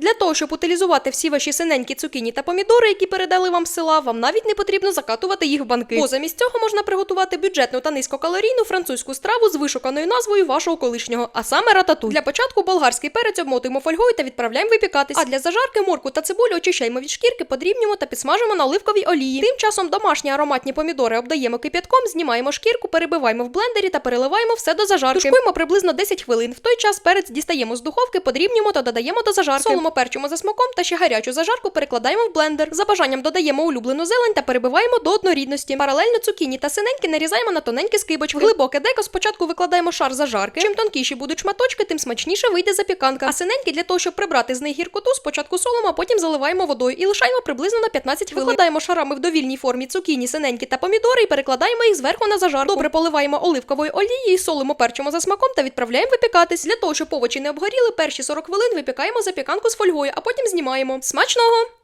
Для того, щоб утилізувати всі ваші синенькі цукіні та помідори, які передали вам з села, вам навіть не потрібно закатувати їх в банки. Бо замість цього можна приготувати бюджетну та низькокалорійну французьку страву з вишуканою назвою вашого колишнього, а саме рататуй. Для початку болгарський перець обмотуємо фольгою та відправляємо випікатись. А для зажарки морку та цибулю очищаємо від шкірки, подрібнюємо та підсмажимо на оливковій олії. Тим часом домашні ароматні помідори обдаємо кип'ятком, знімаємо шкірку, перебиваємо в блендері та переливаємо все до зажарки. Тушкуємо приблизно 10 хвилин. В той час перець дістаємо з духовки, подрібнюємо та додаємо до зажарки. Солимо перчимо за смаком та ще гарячу зажарку перекладаємо в блендер. За бажанням додаємо улюблену зелень та перебиваємо до однорідності. Паралельно цукіні та синеньки нарізаємо на тоненькі скибочки. В глибоке деко спочатку викладаємо шар зажарки. Чим тонкіші будуть шматочки, тим смачніше вийде запіканка. А синеньки для того, щоб прибрати з них гіркоту, спочатку солимо, а потім заливаємо водою і лишаємо приблизно на 15 хвилин. Викладаємо шарами в довільній формі цукіні, синеньки та помідори і перекладаємо їх зверху на зажарку. Добре поливаємо оливковою олією, солимо перчимо за смаком та відправляємо випікатись. Для того, щоб овочі не обгоріли, перші 40 хвилин випікаємо запіканку з фольгою, а потім знімаємо. Смачного!